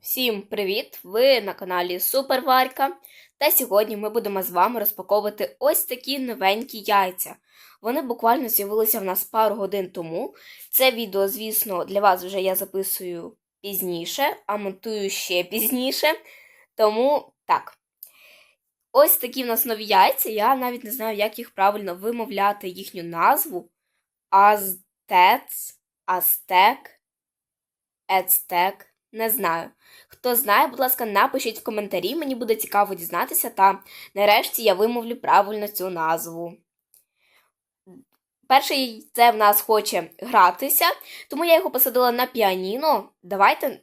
Всім привіт! Ви на каналі Суперварка. Та сьогодні ми будемо з вами розпаковувати ось такі новенькі яйця. Вони буквально з'явилися в нас пару годин тому. Це відео, звісно, для вас вже я записую пізніше, а монтую ще пізніше. Тому так. Ось такі в нас нові яйця. Я навіть не знаю, як їх правильно вимовляти їхню назву. Азтец, Азтек, Ецтек. Не знаю. Хто знає, будь ласка, напишіть в коментарі, мені буде цікаво дізнатися, та нарешті я вимовлю правильно цю назву. Перший це в нас хоче гратися, тому я його посадила на піаніно. Давайте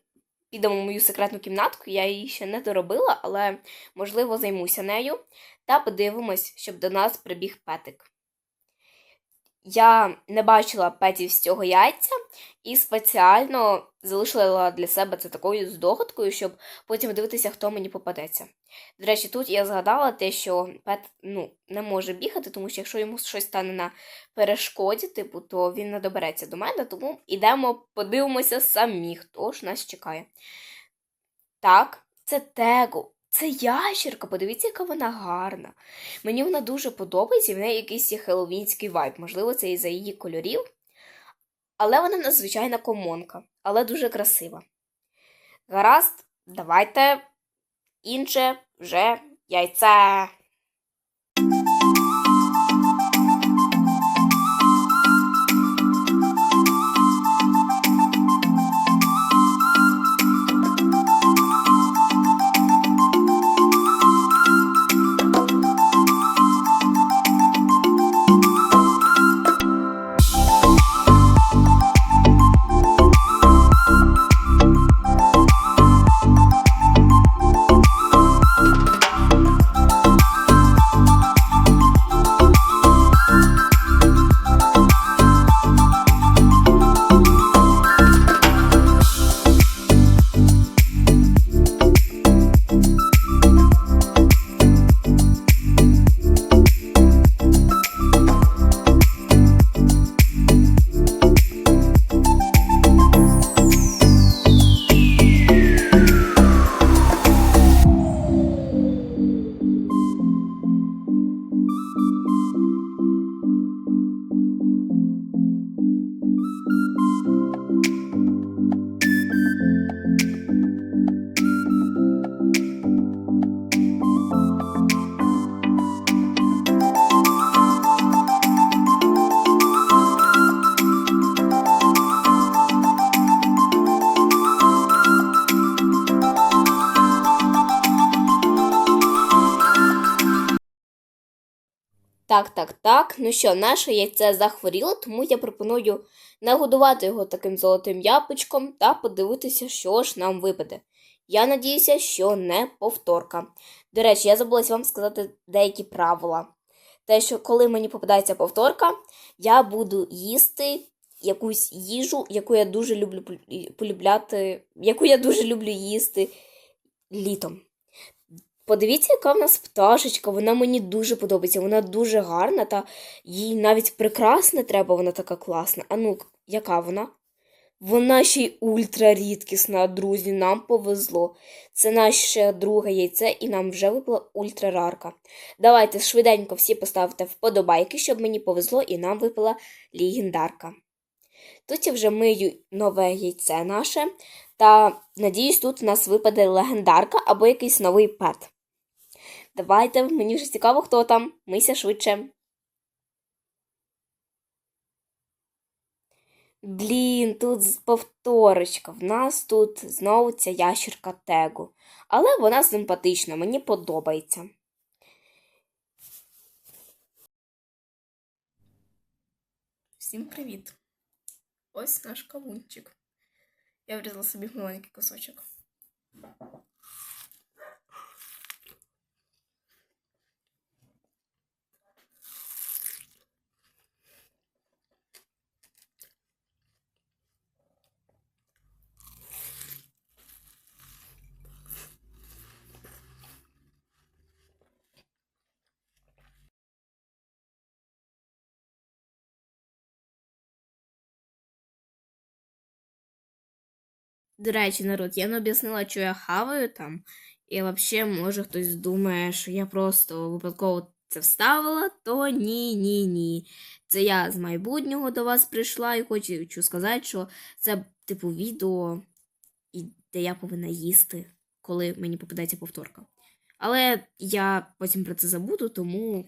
підемо в мою секретну кімнатку, я її ще не доробила, але, можливо, займуся нею. Та подивимось, щоб до нас прибіг петик. Я не бачила петів з цього яйця і спеціально залишила для себе це такою здогадкою, щоб потім дивитися, хто мені попадеться. До речі, тут я згадала те, що пет ну, не може бігати, тому що якщо йому щось стане на перешкоді, типу, то він не добереться до мене, тому йдемо, подивимося самі, хто ж нас чекає. Так, це Тего. Це ящерка, подивіться, яка вона гарна. Мені вона дуже подобається, і в неї якийсь є хеловінський вайб. Можливо, це і за її кольорів. Але вона надзвичайна комонка, але дуже красива. Гаразд, давайте інше вже яйце. Так, так, так. Ну що, наше яйце захворіло, тому я пропоную нагодувати його таким золотим яблучком та подивитися, що ж нам випаде. Я надіюся, що не повторка. До речі, я забулася вам сказати деякі правила. Те, що коли мені попадається повторка, я буду їсти якусь їжу, яку я дуже люблю полюбляти, яку я дуже люблю їсти літом. Подивіться, яка в нас пташечка, вона мені дуже подобається, вона дуже гарна, та їй навіть прикрас не треба, вона така класна. А ну, яка вона? Вона ще й ультрарідкісна, друзі, нам повезло. Це наше друге яйце, і нам вже випала ультрарарка. Давайте швиденько всі поставте вподобайки, щоб мені повезло, і нам випала легендарка. Тут я вже мию нове яйце наше, та надіюсь, тут у нас випаде легендарка або якийсь новий пет. Давайте, мені вже цікаво, хто там. Мийся швидше. Блін, тут повторочка. В нас тут знову ця ящерка Тегу. Але вона симпатична, мені подобається. Всім привіт! Ось наш кавунчик. Я врізала собі маленький кусочок. До речі, народ, я не об'яснила, що я хаваю там. І взагалі, може, хтось думає, що я просто випадково це вставила, то ні, ні, ні. Це я з майбутнього до вас прийшла і хочу сказати, що це типу відео, де я повинна їсти, коли мені попадається повторка. Але я потім про це забуду, тому.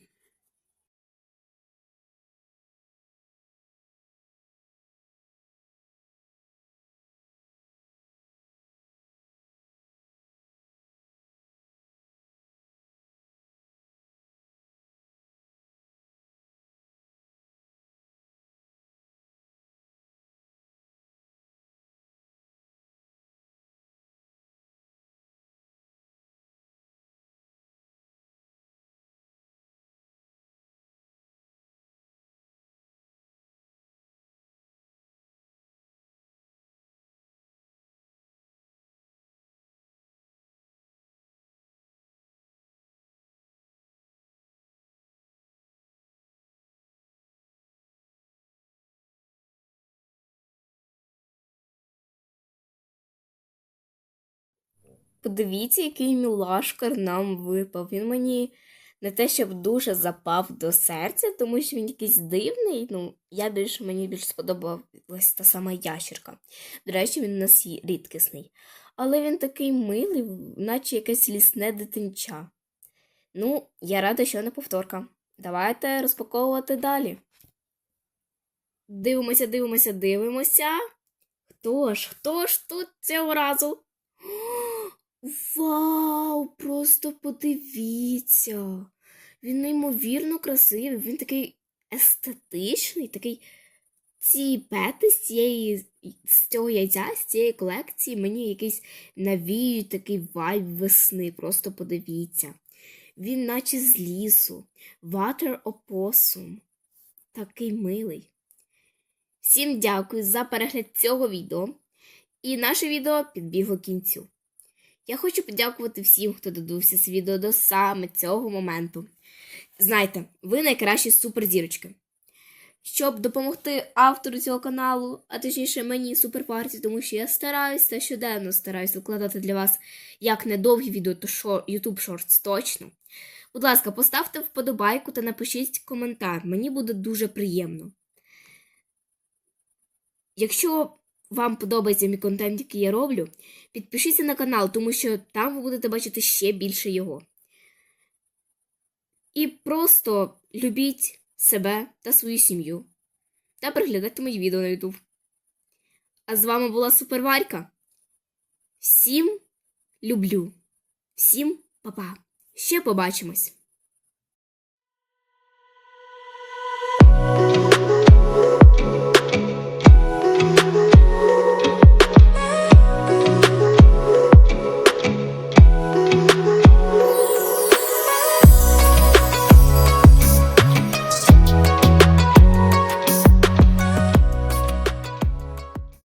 Подивіться, який мілашкар нам випав. Він мені не те, щоб дуже запав до серця, тому що він якийсь дивний. Ну, я більше мені більш сподобалась та сама ящерка. До речі, він у нас рідкісний. Але він такий милий, наче якесь лісне дитинча. Ну, я рада, що не повторка. Давайте розпаковувати далі. Дивимося, дивимося, дивимося. Хто ж, хто ж тут цього разу? Вау! Просто подивіться. Він неймовірно красивий, він такий естетичний, такий. Ці пети з цієї з цього яйця, з цієї колекції мені якийсь навіюють такий вайб весни. Просто подивіться. Він наче з лісу. Water Opossum. Такий милий. Всім дякую за перегляд цього відео. І наше відео підбігло кінцю. Я хочу подякувати всім, хто додивився це відео до саме цього моменту. Знайте, ви найкращі суперзірочки. Щоб допомогти автору цього каналу, а точніше мені суперпарті, тому що я стараюся щоденно стараюся викладати для вас як не довгі відео, то шо, YouTube Shorts точно. Будь ласка, поставте вподобайку та напишіть коментар. Мені буде дуже приємно. Якщо вам подобається мій контент, який я роблю, підпишіться на канал, тому що там ви будете бачити ще більше його. І просто любіть себе та свою сім'ю. Та переглядайте мої відео на YouTube. А з вами була Суперварька. Всім люблю. Всім па-па. Ще побачимось!